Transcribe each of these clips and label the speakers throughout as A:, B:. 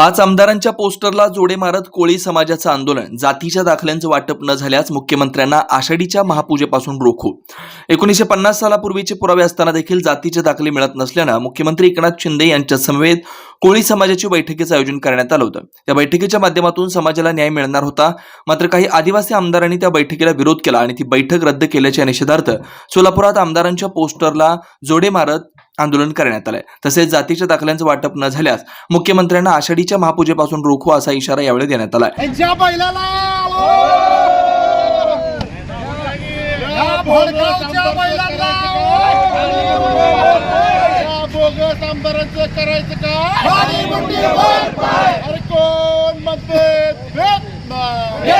A: पाच आमदारांच्या पोस्टरला जोडे मारत कोळी समाजाचं आंदोलन. जातीच्या दाखल्यांचं वाटप न झाल्यास मुख्यमंत्र्यांना आषाढीच्या महापूजेपासून रोखू. एकोणीसशे पन्नास सालापूर्वीचे पुरावे असताना देखील जातीचे दाखले मिळत नसल्यानं मुख्यमंत्री एकनाथ शिंदे यांच्या समवेत कोळी समाजाची बैठकीचं आयोजन करण्यात आलं होतं. या बैठकीच्या माध्यमातून समाजाला न्याय मिळणार होता. मात्र काही आदिवासी आमदारांनी त्या बैठकीला विरोध केला आणि ती बैठक रद्द केल्याच्या निषेधार्थ सोलापुरात आमदारांच्या पोस्टरला जोडे मारत आंदोलन करण्यात आलंय. तसेच जातीच्या दाखल्यांचं वाटप न झाल्यास मुख्यमंत्र्यांना आषाढीच्या महापूजेपासून रोखू असा इशारा यावेळी देण्यात आलाय.
B: करायचं कोण भेट नाही.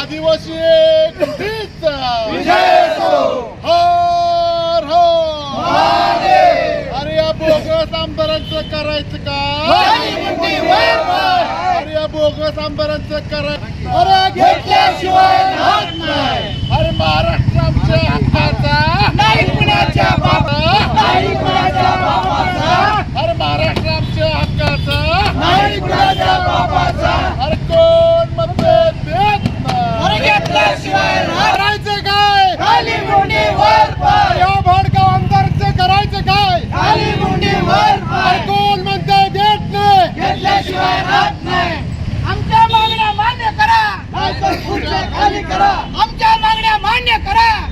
B: आदिवासी कुठेच हर हर अरे या बोगस आमदारांचं करायचं का? अरे बोगस आंबरांचं करायचं अरे घेतल्याशिवाय अरे महाराष्ट्र आमच्या हक्काचा नाही कुणाच्या नाही कुणाच्या अरे महाराष्ट्र आमच्या हक्काचा नाही कुणाच्या बापाचा अरे कोण म्हणते देत नाही अरे घेतल्याशिवाय राहायचं काय खाली मुंडी वर या भडगाव आमदारचं करायचं काय खाली मुंडी वर कोण म्हणते देत नाही घेतल्याशिवाय राहत नाही
C: आमच्या मागण्या मान्य करा
B: नाहीतर खुर्च्या खाली करा
C: आमच्या मागण्या मान्य करा
B: नाहीतर खुर्च्या खाली करा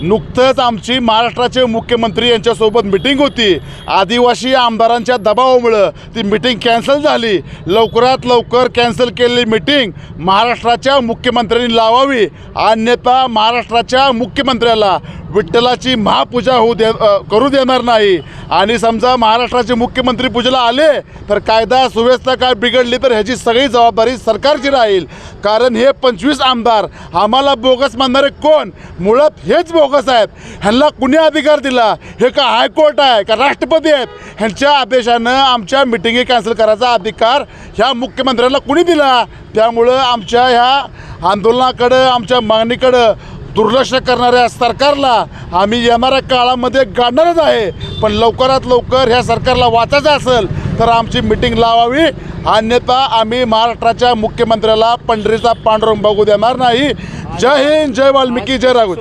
B: नुकतंच आमची महाराष्ट्राचे मुख्यमंत्री यांच्यासोबत मिटिंग होती. आदिवासी आमदारांच्या दबावामुळं ती मिटिंग कॅन्सल झाली. लवकरात लवकर कॅन्सल केलेली मिटिंग महाराष्ट्राच्या मुख्यमंत्र्यांनी लावावी. अन्यथा महाराष्ट्राच्या मुख्यमंत्र्याला विठ्ठलाची महापूजा होऊ दे करू देणार नाही. आणि समजा महाराष्ट्राचे मुख्यमंत्री पूजेला आले तर कायदा सुव्यवस्था काय बिघडली तर ह्याची सगळी जबाबदारी सरकारची राहील. कारण हे पंचवीस आमदार आम्हाला बोगस मानणारे कोण? मुळात हेच बोगस आहेत ह्यांना कुणी अधिकार दिला? हे का हायकोर्ट आहे का राष्ट्रपती आहेत? ह्यांच्या आदेशानं आमच्या मिटिंगी कॅन्सल करायचा अधिकार ह्या मुख्यमंत्र्यांना कुणी दिला? त्यामुळं आमच्या ह्या आंदोलनाकडं आमच्या मागणीकडं दुर्लक्ष करणाऱ्या सरकारला आम्ही येणाऱ्या काळामध्ये गाडणारच आहे. पण लवकरात लवकर ह्या सरकारला वाचायचं असेल तर आमची मिटिंग लावावी. अन्यथा आम्ही महाराष्ट्राच्या मुख्यमंत्र्याला पंढरीचा पांडुरंग बघू देणार नाही. जय हिंद जय वाल्मिकी जय राघव.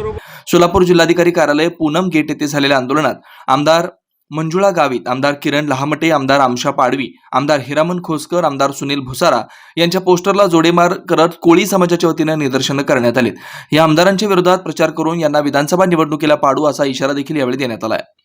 A: सोलापूर जिल्हाधिकारी कार्यालय पूनम गेट येथे झालेल्या आंदोलनात आमदार मंजुळा गावित आमदार किरण लहामटे आमदार आमशा पाडवी आमदार हिरामन खोसकर आमदार सुनील भुसारा यांच्या पोस्टरला जोडेमार करत कोळी समाजाच्या वतीनं निदर्शनं करण्यात आली या आमदारांच्या विरोधात प्रचार करून यांना विधानसभा निवडणुकीला पाडू असा इशारा देखील यावेळी देण्यात आला आहे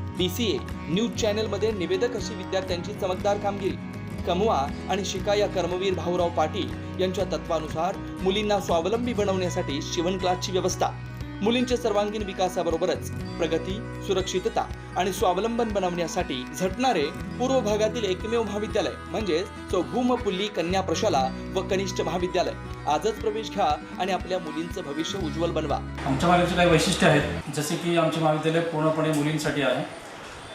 D: B C A news चॅनलमध्ये निवेदक अशी विद्यार्थ्यांची चमकदार कामगिरी. कमवा आणि शिका या कर्मवीर भाऊराव पाटील यांच्या तत्वानुसार मुलींना स्वावलंबी बनवण्यासाठी शिवण क्लासची व्यवस्था. मुलींच्या सर्वांगीण विकासाबरोबरच प्रगती सुरक्षितता आणि स्वावलंबन बनवण्यासाठी झटणारे पूर्व भागातील एकमेव महाविद्यालय म्हणजेच चौभूम पुल्ली कन्या प्रशाला व कनिष्ठ महाविद्यालय. आजच प्रवेश घ्या आणि आपल्या मुलींचं भविष्य उज्ज्वल बनवा.
E: आमच्या महाविद्यालयाचे काही वैशिष्ट्य आहेत जसे की आमचे महाविद्यालय पूर्णपणे मुलींसाठी आहे.